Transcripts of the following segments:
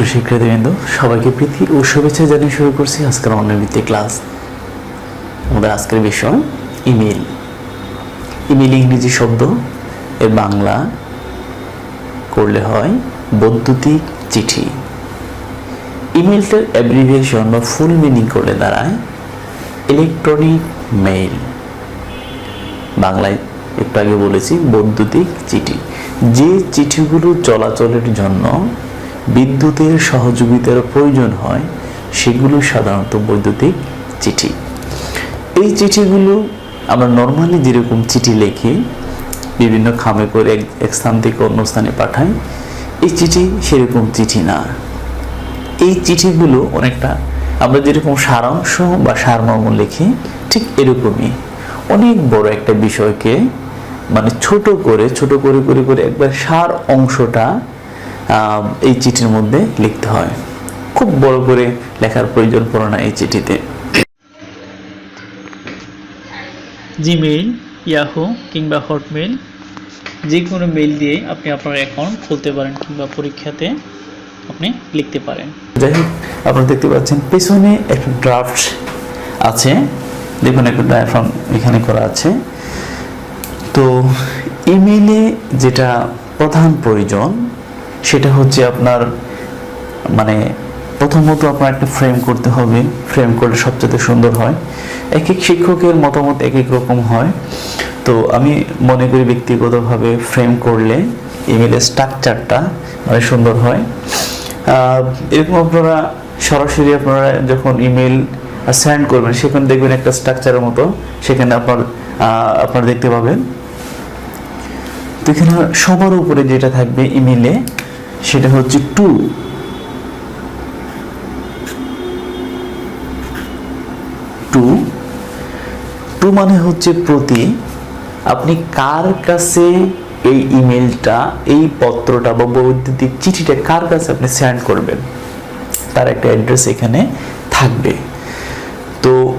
সুপ্রিয় শিক্ষার্থীবৃন্দ, সবাইকে প্রীতি ও শুভেচ্ছা জানিয়ে শুরু করছি আজকের অনলাইন ভিত্তিক ক্লাস। আমাদের আজকের বিষয় ইমেল ইমেল ইংরেজি শব্দ এর বাংলা করলে হয় বৈদ্যুতিক চিঠি। ইমেলটার অ্যাব্রিভিয়েশন বা ফুল মিনিং করলে দাঁড়ায় ইলেকট্রনিক মেইল বাংলায় একটু আগে বলেছি, বৈদ্যুতিক চিঠি। যে চিঠিগুলো চলাচলের জন্য বিদ্যুতের সহযোগিতার প্রয়োজন হয়, সেগুলো সাধারণত বৈদ্যুতিক চিঠি। এই চিঠিগুলো আমরা নর্মালি যেরকম চিঠি লিখি, বিভিন্ন খামে করে এক- স্থান থেকে অন্য স্থানে পাঠাই, এই চিঠি সেরকম চিঠি না। এই চিঠিগুলো অনেকটা আমরা যেরকম সারাংশ বা সারমর্ম লিখি, ঠিক এরকমই। অনেক বড় একটা বিষয়কে মানে ছোট করে ছোট করে করে করে একবার সার অংশটা এই চিঠির মধ্যে লিখতে হয়। খুব বড় করে লেখার প্রয়োজন পড়ে না এই চিঠিতে। জিমেইল ইয়াহু কিংবা হটমেইল যে কোনো মেইল দিয়ে আপনি আপনার অ্যাকাউন্ট খুলতে পারেন কিংবা পরীক্ষাতে আপনি লিখতে পারেন। যাই হোক আপনারা দেখতে পাচ্ছেন পেছনে একটা ড্রাফট আছে দেখুন একটা ডায়াফ্রাম এখানে করা আছে। তো ইমেইলে যেটা প্রধান প্রয়োজন সেটা হচ্ছে আপনার মানে প্রথমত আপনার একটা ফ্রেম করতে হবে। ফ্রেম করলে সবচেয়ে সুন্দর হয়। এক এক শিক্ষকের মতামত এক এক রকম হয়। তো আমি মনে করি ব্যক্তিগতভাবে ফ্রেম করলে ইমেলের স্ট্রাকচারটা মানে সুন্দর হয়। এরকম আপনারা সরাসরি আপনারা যখন ইমেল সেন্ড করবেন, সেখানে দেখবেন একটা স্ট্রাকচারের মতো। সেখানে আপনার আপনারা দেখতে পাবেন। তো এখানে সবার উপরে যেটা থাকবে ইমেলে সেটা হচ্ছে টু। টু। টু মানে হচ্ছে প্রতি। আপনি কার কাছে এই ইমেলটা এই পত্রটা বা বৈদ্যুতিক চিঠিটা কার কাছে আপনি সেন্ড করবেন? তার একটা অ্যাড্রেস এখানে থাকবে। তো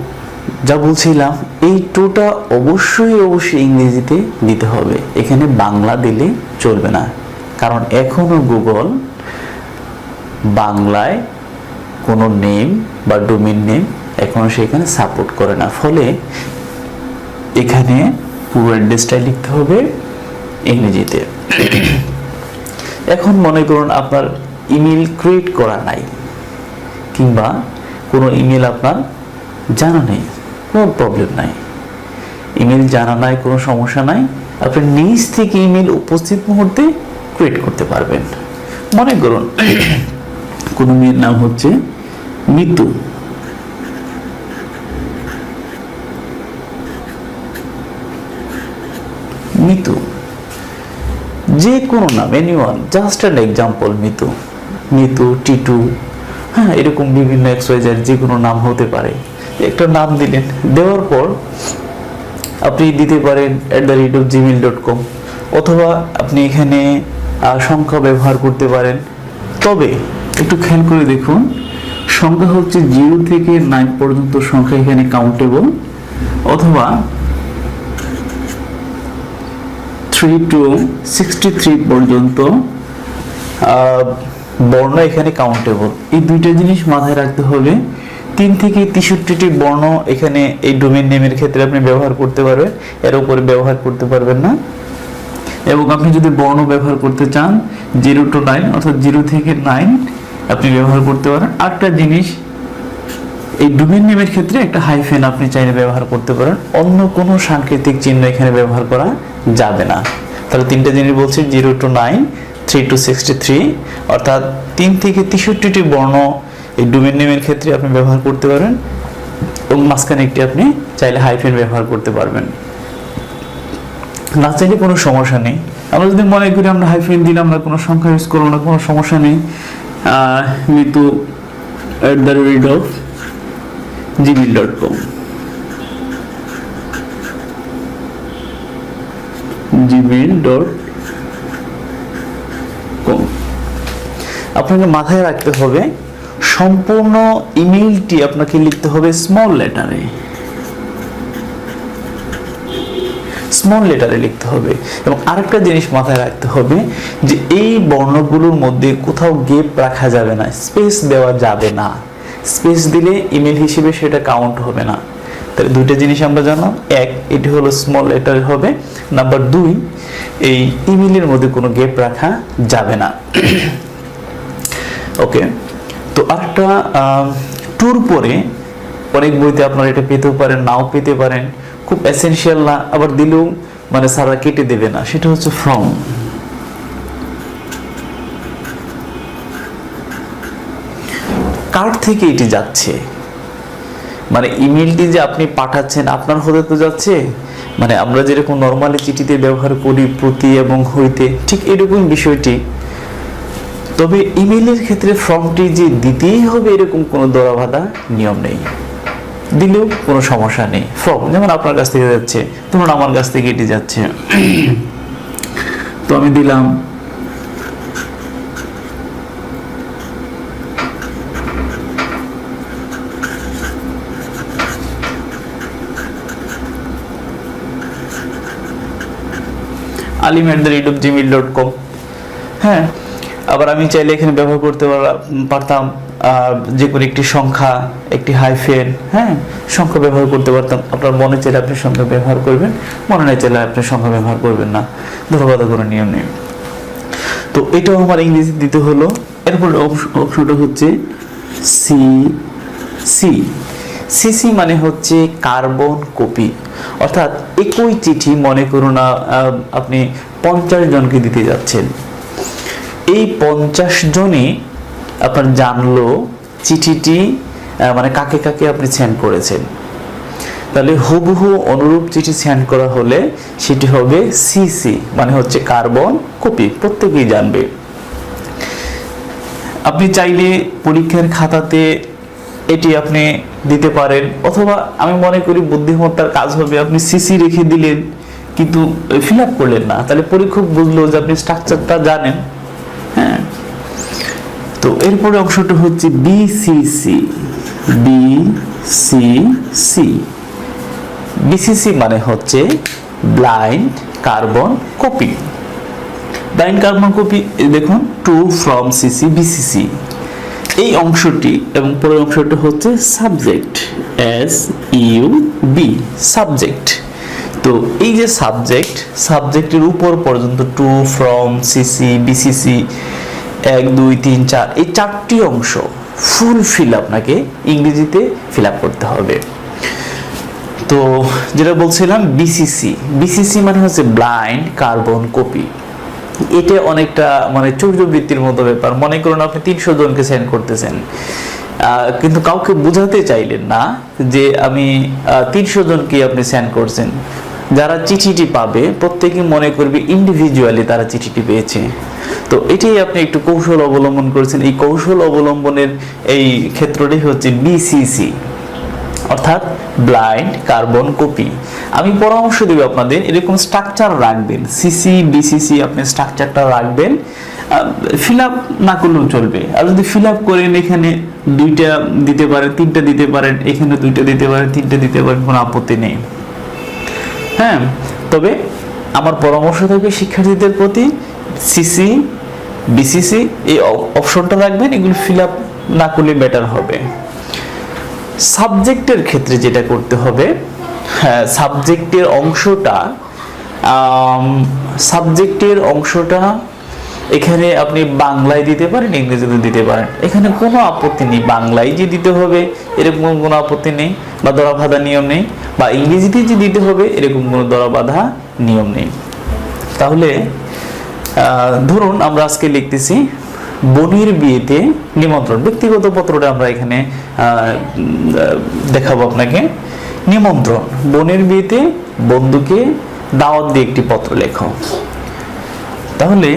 যা বলছিলাম, এই টুটা অবশ্যই অবশ্যই ইংরেজিতে দিতে হবে। এখানে বাংলা দিলে চলবে না। কারণ এখনও গুগল বাংলায় কোনো নেম বা ডোমেন নেম এখনও সেখানে সাপোর্ট করে না। ফলে এখানে পুরো অ্যাড্রেসটা লিখতে হবে ইংরেজিতে। এখন মনে করুন আপনার ইমেল ক্রিয়েট করা নাই, কিংবা কোনো ইমেল আপনার জানা নেই, কোনো প্রবলেম নাই। ইমেল জানা নাই, কোনো সমস্যা নাই। আপনি নিজ থেকে ইমেল উপস্থিত মুহূর্তে ক্রিয়েট করতে পারবেন। মনে করুন, কোনো মেয়ের নাম হচ্ছে মিতু। মিতু। যে কোনো নাম anyone just an example Mitu. Mitu, Titu হ্যাঁ এরকম বিভিন্ন এক্সওয়াইজার যে কোনো নাম হতে পারে। একটা নাম দিলেন, দেওয়ার পর আপনি দিতে পারেন at the rate of Gmail dot com অথবা আপনি এখানে সংখ্যা ব্যবহার করতে পারেন। তবে একটু খেয়াল করে দেখুন, সংখ্যা হচ্ছে জিরো থেকে নাইন পর্যন্ত সংখ্যা এখানে কাউন্টেবল অথবা থ্রি টু সিক্সটি থ্রি পর্যন্ত বর্ণ এখানে কাউন্টেবল এই দুইটা জিনিস মাথায় রাখতে হবে তিন থেকে তেষট্টিটি বর্ণ এখানে এই ডোমেন নেমের ক্ষেত্রে আপনি ব্যবহার করতে পারবেন, এর উপরে ব্যবহার করতে পারবেন না। এবং আপনি যদি বর্ণ ব্যবহার করতে চান জিরো টু নাইন অর্থাৎ জিরো থেকে নাইন আপনি ব্যবহার করতে পারেন। আরেকটা জিনিস, এই ডোমেন নেমের ক্ষেত্রে একটা হাইফেন আপনি চাইলে ব্যবহার করতে পারেন। অন্য কোনো সাংকেতিক চিহ্ন এখানে ব্যবহার করা যাবে না। তাহলে তিনটা জিনিস বলছি zero to nine three to sixty three অর্থাৎ তিন থেকে তেষট্টিটি বর্ণ এই ডোমেন নেমের ক্ষেত্রে আপনি ব্যবহার করতে পারেন এবং মাঝখানে একটি আপনি চাইলে হাইফেন ব্যবহার করতে পারবেন। না চাইলে কোনো সমস্যা নেই। আমরা যদি মনে করি আমরা হাইফেন দিলাম না কোনো সংখ্যা ইউজ করব না কোনো সমস্যা নেই। আহ, Mitu at the rate of Gmail dot com Gmail dot com আপনাকে মাথায় রাখতে হবে সম্পূর্ণ ইমেইলটি আপনাকে লিখতে হবে স্মল লেটারে স্মল লেটারে লিখতে হবে এবং আরেকটা জিনিস মাথায় রাখতে হবে যে এই বর্ণগুলোর মধ্যে কোথাও গেপ রাখা যাবে না স্পেস দেওয়া যাবে না। স্পেস দিলে ইমেল হিসেবে সেটা কাউন্ট হবে না। তাহলে দুইটা জিনিস আমরা জানলাম। এক, এটি হলো স্মল লেটার হবে। নাম্বার দুই, এই ইমেলের মধ্যে কোনো গেপ রাখা যাবে না। ওকে তো আরেকটা ট্যুর পরে অনেক বইতে আপনারা এটা পেতেও পারেন, নাও পেতে পারেন। খুব এসেনশিয়াল না, আবার দিলেও মানে সারা কেটে দেবে না। সেটা হচ্ছে ফ্রম কার থেকে এটি যাচ্ছে? মানে ইমেলটি যে আপনি পাঠাচ্ছেন, আপনার হতে তো যাচ্ছে। মানে আমরা যেরকম নর্মালি চিঠিতে ব্যবহার করি, প্রতি এবং হইতে, ঠিক এরকম বিষয়টি। তবে ইমেলের ক্ষেত্রে ফর্মটি যে দিতেই হবে এরকম কোনো দরাবাধা নিয়ম নেই। দিলেও কোনো সমস্যা নেই। ফর্ম যেমন আপনার কাছ থেকে যাচ্ছে, ধরুন আমার কাছ থেকে এটি যাচ্ছে। তো আমি দিলাম Alim at the rate of Gmail dot com. হ্যাঁ আবার আমি চাইলে এখানে ব্যবহার করতে পারতাম। যে কোনো একটি সংখ্যা, একটি হাইফেন হ্যাঁ সংখ্যা ব্যবহার করতে পারতাম। আপনার মনে চাইলে আপনি সংখ্যা ব্যবহার করবেন, মনে না চাইলে আপনি সংখ্যা ব্যবহার করবেন না। ধন্যবাদ কোনো নিয়ম নেই। তো এটাও আমার ইংরেজি দিতে হলো। এরপর অপশনটা হচ্ছে সি সি সিসি মানে হচ্ছে কার্বন কপি। অর্থাৎ একই চিঠি, মনে করুন আপনি পঞ্চাশ জনকে দিতে যাচ্ছেন। এই পঞ্চাশ জনই আপনার জানলো চিঠিটি মানে কাকে কাকে আপনি সেন্ড করেছেন। তাহলে হুবহু অনুরূপ চিঠি সেন্ড করা হলে সেটি হবে সিসি মানে হচ্ছে কার্বন কপি প্রত্যেকেই জানবে। আপনি চাইলে পরীক্ষার খাতাতে এটি আপনি দিতে পারেন, অথবা আমি মনে করি বুদ্ধিমত্তার কাজ হবে, আপনি সিসি রেখে দিলেন, কিন্তু ফিল আপ করলেন না। তাহলে পরীক্ষক বুঝলো যে আপনি স্ট্রাকচারটা জানেন। তো এরপরে অংশটা হচ্ছে বিসিসি বিসিসি বিসিসি মানে হচ্ছে blind carbon copy blind carbon copy দেখুন টু ফ্রম সিসি বিসিসি এই অংশটি এবং পরের অংশটি হচ্ছে subject S U B subject তো এই যে সাবজেক্ট সাবজেক্টের উপর পর্যন্ত টু ফ্রম সিসি বিসিসি এক, দুই, তিন, চার, এই চারটি অংশ ফুল ফিল আপনাকে ইংরেজিতে ফিল করতে হবে। তো যেটা বলছিলাম বিসিসি বিসিসি মানে হচ্ছে ব্লাইন্ড কার্বন কপি এটা অনেকটা মানে চৌর্যবৃত্তির মতো ব্যাপার। মনে করুন আপনি তিনশো জনকে সেন্ড করতেছেন। কিন্তু কাউকে বোঝাতে চাইলেন না যে আমি তিনশো জনকে আপনি সেন্ড করছেন। যারা চিঠিটি পাবে প্রত্যেকে মনে করবে ইন্ডিভিজুয়ালি তারা চিঠিটি পেয়েছে। তো এটাই আপনি একটু কৌশল অবলম্বন করেছেন। এই কৌশল অবলম্বনের এই ক্ষেত্রটি হচ্ছে বিসিসি অর্থাৎ ব্লাইন্ড কার্বন কপি আমি পরামর্শ দেব আপনাদের, এরকম স্ট্রাকচার রাখবেন। সিসি বিসিসি আপনি স্ট্রাকচারটা রাখবেন। ফিল আপ না করলেও চলবে। আর যদি ফিল আপ করেন, এখানে দুইটা দিতে পারেন, তিনটা দিতে পারেন, এখানে দুইটা দিতে পারেন, তিনটা দিতে পারেন, কোনো আপত্তি নেই। হ্যাঁ তবে আমার পরামর্শ থাকবে শিক্ষার্থীদের প্রতি সিসি বিসিসি এই অপশনটা রাখবেন, এগুলো ফিল আপ না করলে বেটার হবে। সাবজেক্টের ক্ষেত্রে যেটা করতে হবে হ্যাঁ সাবজেক্টের অংশটা সাবজেক্টের অংশটা এখানে আপনি বাংলায় দিতে পারেন, ইংরেজিতে দিতে পারেন। এখানে কোনো আপত্তি নেই। বাংলায় যে দিতে হবে, এরকম কোনো আপত্তি নেই বা দরা বাঁধা নিয়ম নেই। বা ইংরেজিতে যে দিতে হবে, এরকম কোনো দরা বাঁধা নিয়ম নেই। তাহলে ধরুন আমরা আজকে লিখতেছি, বনির বিয়েতে নিমন্ত্রণ। ব্যক্তিগত পত্রটা আমরা এখানে দেখাবো আপনাকে। নিমন্ত্রণ। বোনের বিয়েতে বন্ধুকে দাওয়াত দিয়ে একটি পত্র লেখো। তাহলে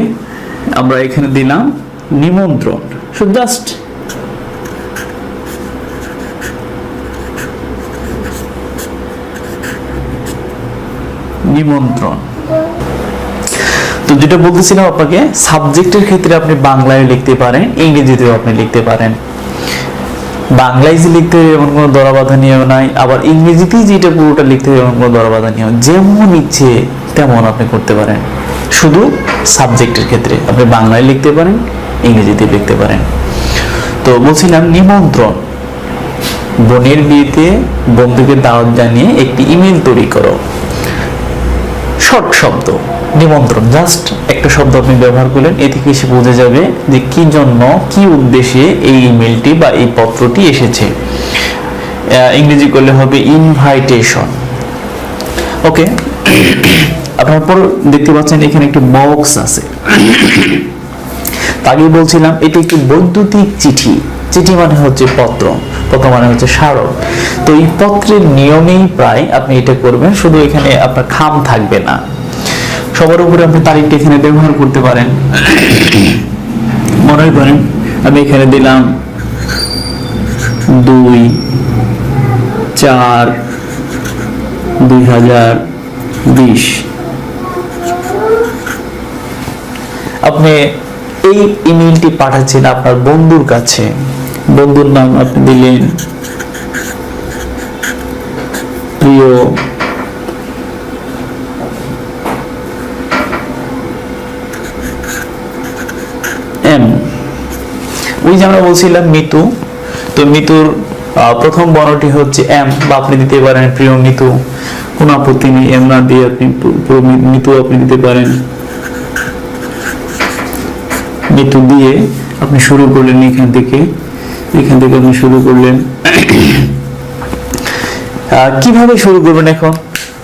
আমরা এখানে দিলাম নিমন্ত্রণ। সো জাস্ট নিমন্ত্রণ। তো যেটা বলতেছিলাম আপনাকে সাবজেক্টের ক্ষেত্রে আপনি বাংলায় লিখতে পারেন, ইংরেজিতেও আপনি লিখতে পারেন। বাংলায় যে লিখতে হবে এমন কোনো দরাবাধা নিয়ম নাই, আবার ইংরেজিতেই যেটা পুরোটা লিখতে হবে এমন কোনো দরাবাধা নিয়ম, যেমন ইচ্ছে তেমন আপনি করতে পারেন। শুধু সাবজেক্টের ক্ষেত্রে। আপনি বাংলায় লিখতে পারেন, ইংরেজিতে লিখতে পারেন। তো বলছিলাম, নিমন্ত্রণ। বোনের বিয়েতে বন্ধুকে দাওয়াত জানিয়ে একটি ইমেল তৈরি করো। শর্ট শব্দ, নিমন্ত্রণ। জাস্ট একটা শব্দ আপনি ব্যবহার করলেন, এ থেকে এসে বোঝা যাবে যে কি জন্য, কি উদ্দেশ্যে এই ইমেলটি বা এই পত্রটি এসেছে। ইংরেজি করলে হবে ইনভাইটেশন ওকে আপনার পর দেখতে পাচ্ছেন এখানে একটি বক্স আছে। আগেই বলছিলাম, এটি একটি বৈদ্যুতিক চিঠি। চিঠি মানে হচ্ছে পত্র পত্র মানে হচ্ছে স্মারক তো এই পত্রের নিয়মেই প্রায় আপনি এটা করবেন, শুধু এখানে আপনার খাম থাকবে না। সবার উপরে আপনি তারিখটা এখানে ব্যবহার করতে পারেন। মনে করেন, আমি এখানে দিলাম দুই চার দুই হাজার বিশ। আপনি এই ইমেলটি পাঠাচ্ছেন আপনার বন্ধুর কাছে। বন্ধুর নাম আপনি দিলেন। প্রিয় এম। ওই যে আমরা বলছিলাম মিতু। তো মিতুর প্রথম বর্ণটি হচ্ছে এম, বা আপনি দিতে পারেন প্রিয় মিতু। কোন আপত্তি নেই, এম না দিয়ে আপনি পুরো মি- মিতু আপনি দিতে পারেন। মিতু দিয়ে আপনি শুরু করলেন এখান থেকে এখান থেকে আপনি শুরু করলেন। কীভাবে শুরু করবেন এখন?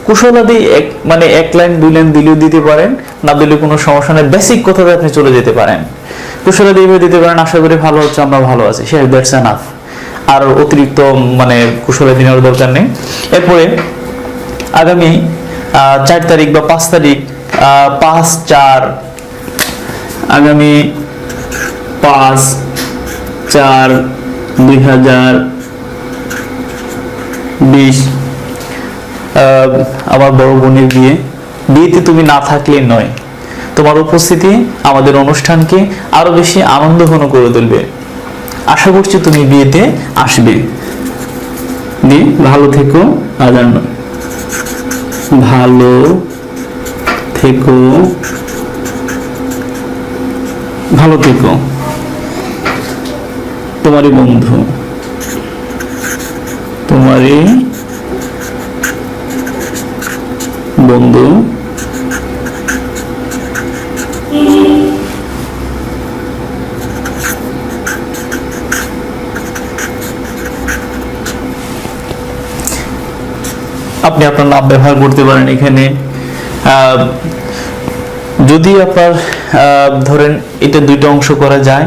কুশলাদি এক মানে এক লাইন, দুই লাইন দিলেও দিতে পারেন, না দিলে কোনো সমস্যা নেই। বেসিক কথাতে আপনি চলে যেতে পারেন। কুশলাদি এভাবে দিতে পারেন, আশা করি ভালো হচ্ছে, আমরা ভালো আছি। শেষ, দ্যাটস এনাফ। আর অতিরিক্ত মানে কুশলাদি নেওয়ার দরকার নেই। এরপরে আগামী চার তারিখ বা পাঁচ তারিখ পাঁচ চার, আগামী পাঁচ চার দুই হাজার বিশ আমার বড় বোনের বিয়ে। বিয়েতে তুমি না থাকলে নয়। তোমার উপস্থিতি, আমাদের অনুষ্ঠানকে আরও বেশি আনন্দঘন করে তুলবে। আশা করছি তুমি বিয়েতে আসবে। দিয়ে ভালো থেকো আজান ভালো থেকো। ভালো থেকো। তোমারই বন্ধু। তোমারই বন্ধু। আপনি আপনার নাম ব্যবহার করতে পারেন এখানে। যদি আপনার ধরেন এটা দুইটা অংশ করা যায়,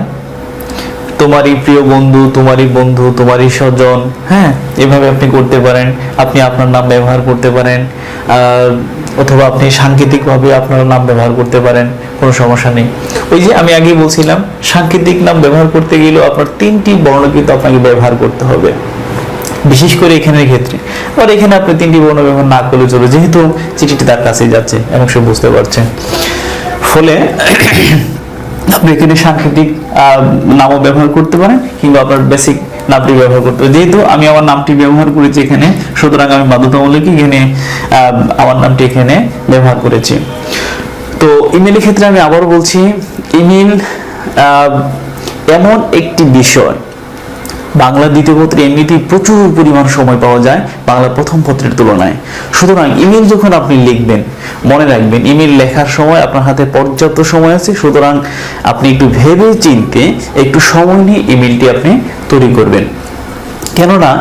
তোমারই প্রিয় বন্ধু, তোমারই বন্ধু, তোমারই স্বজন হ্যাঁ এভাবে আপনি করতে পারেন, আপনি আপনার নাম ব্যবহার করতে পারেন অথবা আপনি সাংকেতিকভাবে আপনার নাম ব্যবহার করতে পারেন, কোনো সমস্যা নেই। ওই যে আমি আগে বলছিলাম, সাংকেতিক নাম ব্যবহার করতে গেলেও আপনার তিনটি বর্ণ কিন্তু আপনাকে ব্যবহার করতে হবে। বিশেষ করে এখানের ক্ষেত্রে। আর এখানে আপনি তিনটি বর্ণ ব্যবহার না করলে চলে যেহেতু চিঠিটি তার কাছেই যাচ্ছে, এবং সে বুঝতে পারছে। ফলে আপনি এখানে সাংকেতিক নামও ব্যবহার করতে পারেন, কিংবা আপনার বেসিক নামটি ব্যবহার করতে পারেন। যেহেতু আমি আমার নামটি ব্যবহার করেছি এখানে, সুতরাং আমি বাধ্যতামূলক এখানে আমার নামটি এখানে ব্যবহার করেছি। তো ইমেলের ক্ষেত্রে আমি আবার বলছি ইমেল এমন একটি বিষয় বাংলা দ্বিতীয় পত্রে এমনিতেই প্রচুর পরিমাণ সময় পাওয়া যায় বাংলা প্রথম পত্রের তুলনায়। সুতরাং ইমেল যখন আপনি লিখবেন, মনে রাখবেন, ইমেল লেখার সময় আপনার হাতে পর্যাপ্ত সময় আছে, সুতরাং আপনি একটু ভেবে চিনতে একটু সময় নিয়ে ইমেলটি আপনি তৈরি করবেন। কেননা,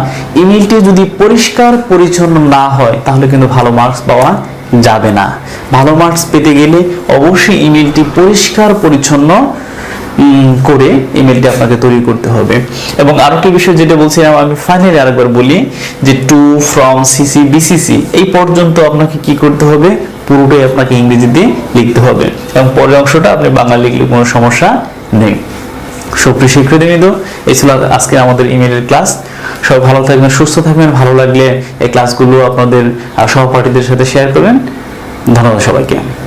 ইমেলটি যদি পরিষ্কার পরিচ্ছন্ন না হয়, তাহলে কিন্তু ভালো মার্কস পাওয়া যাবে না। ভালো মার্কস পেতে গেলে অবশ্যই ইমেলটি পরিষ্কার পরিচ্ছন্ন করে ইমেলটি আপনাকে তৈরি করতে হবে। এবং আরও একটি বিষয় যেটা বলছিলাম, আমি ফাইনালি আরেকবার বলি যে টু ফ্রম সিসি বিসিসি এই পর্যন্ত আপনাকে কি করতে হবে? পুরোটাই আপনাকে ইংরেজিতে লিখতে হবে। এবং পরের অংশটা আপনি বাংলা লিখলে কোনো সমস্যা নেই। সুপ্রিয় শিক্ষার্থীবৃন্দ এই ছিল আজকে আমাদের ইমেলের ক্লাস সবাই ভালো থাকবেন, সুস্থ থাকবেন, ভালো লাগলে এই ক্লাসগুলো আপনাদের সহপাঠীদের সাথে শেয়ার করবেন। ধন্যবাদ সবাইকে।